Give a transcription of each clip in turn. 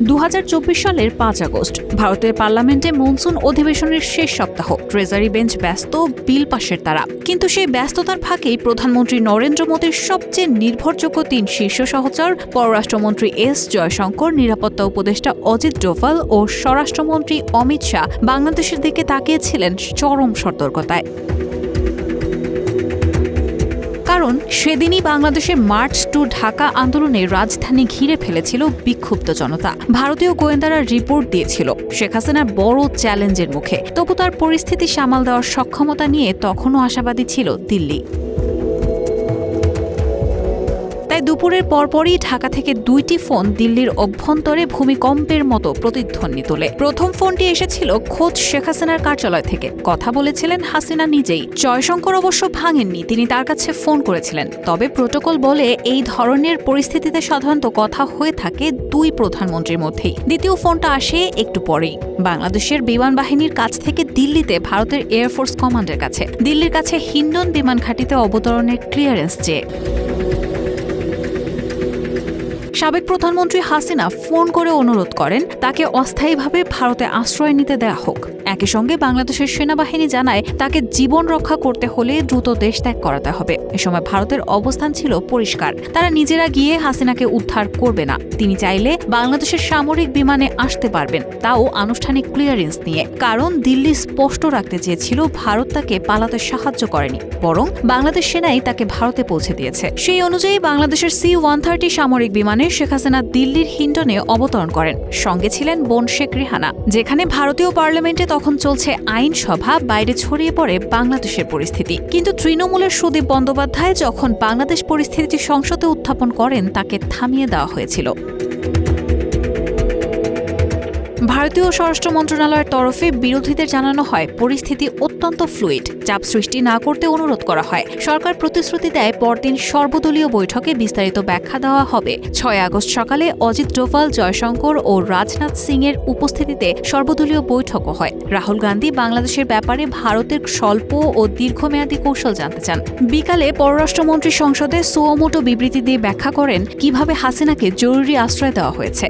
দু হাজার চব্বিশ সালের পাঁচ আগস্ট। ভারতের পার্লামেন্টে মনসুন অধিবেশনের শেষ সপ্তাহ। ট্রেজারি বেঞ্চ ব্যস্ত, বিল পাশের তারা। কিন্তু সেই ব্যস্ততার ফাঁকেই প্রধানমন্ত্রী নরেন্দ্র মোদীর সবচেয়ে নির্ভরযোগ্য তিন শীর্ষ সহচর, পররাষ্ট্রমন্ত্রী এস জয়শঙ্কর, নিরাপত্তা উপদেষ্টা অজিত ডোভাল ও স্বরাষ্ট্রমন্ত্রী অমিত শাহ বাংলাদেশের দিকে তাকিয়েছিলেন চরম সতর্কতায়। কারণ সেদিনই বাংলাদেশের মার্চ টু ঢাকা আন্দোলনে রাজধানী ঘিরে ফেলেছিল বিক্ষুব্ধ জনতা। ভারতীয় গোয়েন্দারা রিপোর্ট দিয়েছিল, শেখ হাসিনার বড় চ্যালেঞ্জের মুখে। তবু তার পরিস্থিতি সামাল দেওয়ার সক্ষমতা নিয়ে তখনও আশাবাদী ছিল দিল্লি। দুপুরের পরপরই ঢাকা থেকে দুইটি ফোন দিল্লির অভ্যন্তরে ভূমিকম্পের মতো প্রতিধ্বনি তোলে। প্রথম ফোনটি এসেছিল খোদ শেখ হাসিনার কার্যালয় থেকে। কথা বলেছিলেন হাসিনা নিজেই। জয়শঙ্কর অবশ্য ভাঙেননি, তিনি তার কাছে ফোন করেছিলেন। তবে প্রোটোকল বলে এই ধরনের পরিস্থিতিতে সাধারণত কথা হয়ে থাকে দুই প্রধানমন্ত্রীর মধ্যেই। দ্বিতীয় ফোনটা আসে একটু পরেই। বাংলাদেশের বিমান বাহিনীর কাছ থেকে দিল্লিতে ভারতের এয়ারফোর্স কমান্ডের কাছে। দিল্লির কাছে হিন্ডন বিমান ঘাঁটিতে অবতরণের ক্লিয়ারেন্স চেয়ে। সাবেক প্রধানমন্ত্রী হাসিনা ফোন করে অনুরোধ করেন তাকে অস্থায়ীভাবে ভারতে আশ্রয় নিতে দেয়া হোক। একই সঙ্গে বাংলাদেশের সেনাবাহিনী জানায় তাকে জীবন রক্ষা করতে হলে দ্রুত দেশ ত্যাগ করাতে হবে। এ সময় ভারতের অবস্থান ছিল পরিষ্কার। তারা নিজেরা গিয়ে হাসিনাকে উদ্ধার করবে না। তিনি চাইলে বাংলাদেশের সামরিক বিমানে আসতে পারবেন। তাও আনুষ্ঠানিক ক্লিয়ারেন্স নিয়ে। কারণ দিল্লি স্পষ্ট রাখতে চেয়েছিল ভারত তাকে পালাতে সাহায্য করেনি। বরং বাংলাদেশ সেনাই তাকে ভারতে পৌঁছে দিয়েছে। সেই অনুযায়ী বাংলাদেশের সি ওয়ান থার্টি সামরিক বিমানে শেখ হাসিনা দিল্লির হিন্টনে অবতরণ করেন। সঙ্গে ছিলেন বোন শেখ রেহানা। যেখানে ভারতীয় পার্লামেন্টে তখন চলছে আইনসভা, বাইরে ছড়িয়ে পড়ে বাংলাদেশের পরিস্থিতি। কিন্তু তৃণমূলের সুদীপ বন্দ্যোপাধ্যায় যখন বাংলাদেশ পরিস্থিতি সংসদে উত্থাপন করেন, তাকে থামিয়ে দেওয়া হয়েছিল। ভারতীয় স্বরাষ্ট্র মন্ত্রণালয়ের তরফে বিরোধীদের জানানো হয়, পরিস্থিতি অত্যন্ত ফ্লুইড চাপ সৃষ্টি না করতে অনুরোধ করা হয়। সরকার প্রতিশ্রুতি দেয়, পরদিন সর্বদলীয় বৈঠকে বিস্তারিত ব্যাখ্যা দেওয়া হবে। ছয় আগস্ট সকালে অজিত ডোভাল, জয়শঙ্কর ও রাজনাথ সিং এর উপস্থিতিতে সর্বদলীয় বৈঠকও হয়। রাহুল গান্ধী বাংলাদেশের ব্যাপারে ভারতের স্বল্প ও দীর্ঘমেয়াদী কৌশল জানতে চান। বিকালে পররাষ্ট্রমন্ত্রী সংসদে সুয়মোটো বিবৃতি দিয়ে ব্যাখ্যা করেন, কীভাবে হাসিনাকে জরুরি আশ্রয় দেওয়া হয়েছে।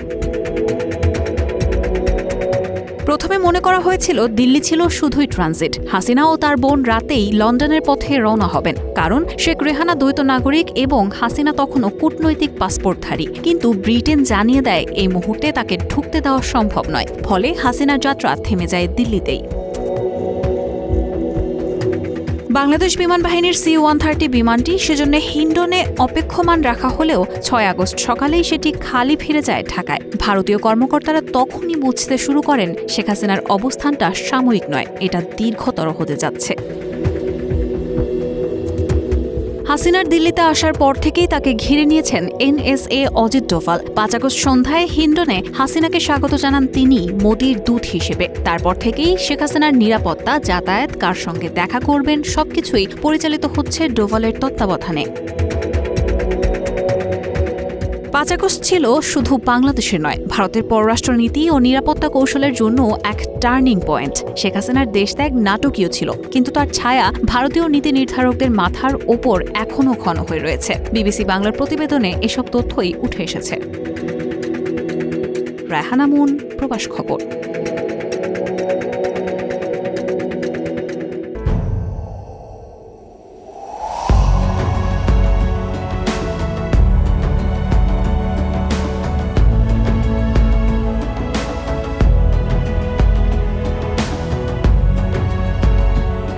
প্রথমে মনে করা হয়েছিল দিল্লি ছিল শুধুই ট্রানজিট। হাসিনা ও তার বোন রাতেই লন্ডনের পথে রওনা হবেন, কারণ শেখ রেহানা দ্বৈত নাগরিক এবং হাসিনা তখনও কূটনৈতিক পাসপোর্টধারী। কিন্তু ব্রিটেন জানিয়ে দেয়, এই মুহূর্তে তাকে ঢুকতে দেওয়া সম্ভব নয়। ফলে হাসিনার যাত্রা থেমে যায় দিল্লিতেই। বাংলাদেশ বিমান বাহিনীর সি ওয়ান থার্টি বিমানটি সেজন্য হিন্ডনে অপেক্ষমান রাখা হলেও ছয় আগস্ট সকালেই সেটি খালি ফিরে যায় ঢাকায়। ভারতীয় কর্মকর্তারা তখনই বুঝতে শুরু করেন শেখ হাসিনার অবস্থানটা সাময়িক নয়, এটা দীর্ঘতর হতে যাচ্ছে। হাসিনার দিল্লিতে আসার পর থেকেই তাকে ঘিরে নিয়েছেন এনএসএ অজিত ডোভাল। পাঁচ আগস্ট সন্ধ্যায় হিন্ডনে হাসিনাকে স্বাগত জানান তিনি মোদির দূত হিসেবে। তারপর থেকেই শেখ হাসিনার নিরাপত্তা, যাতায়াত, কার সঙ্গে দেখা করবেন, সবকিছুই পরিচালিত হচ্ছে ডোভালের তত্ত্বাবধানে। পাঁচ ছিল শুধু বাংলাদেশের নয়, ভারতের পররাষ্ট্রনীতি ও নিরাপত্তা কৌশলের জন্য এক টার্নিং পয়েন্ট। শেখ হাসিনার দেশত্যাগ নাটকীয় ছিল, কিন্তু তার ছায়া ভারতীয় নীতি নির্ধারকদের মাথার ওপর এখনও ঘন হয়ে রয়েছে। বিবিসি বাংলার প্রতিবেদনে এসব তথ্যই উঠে এসেছে। রায়হানামুন প্রবাস খবর।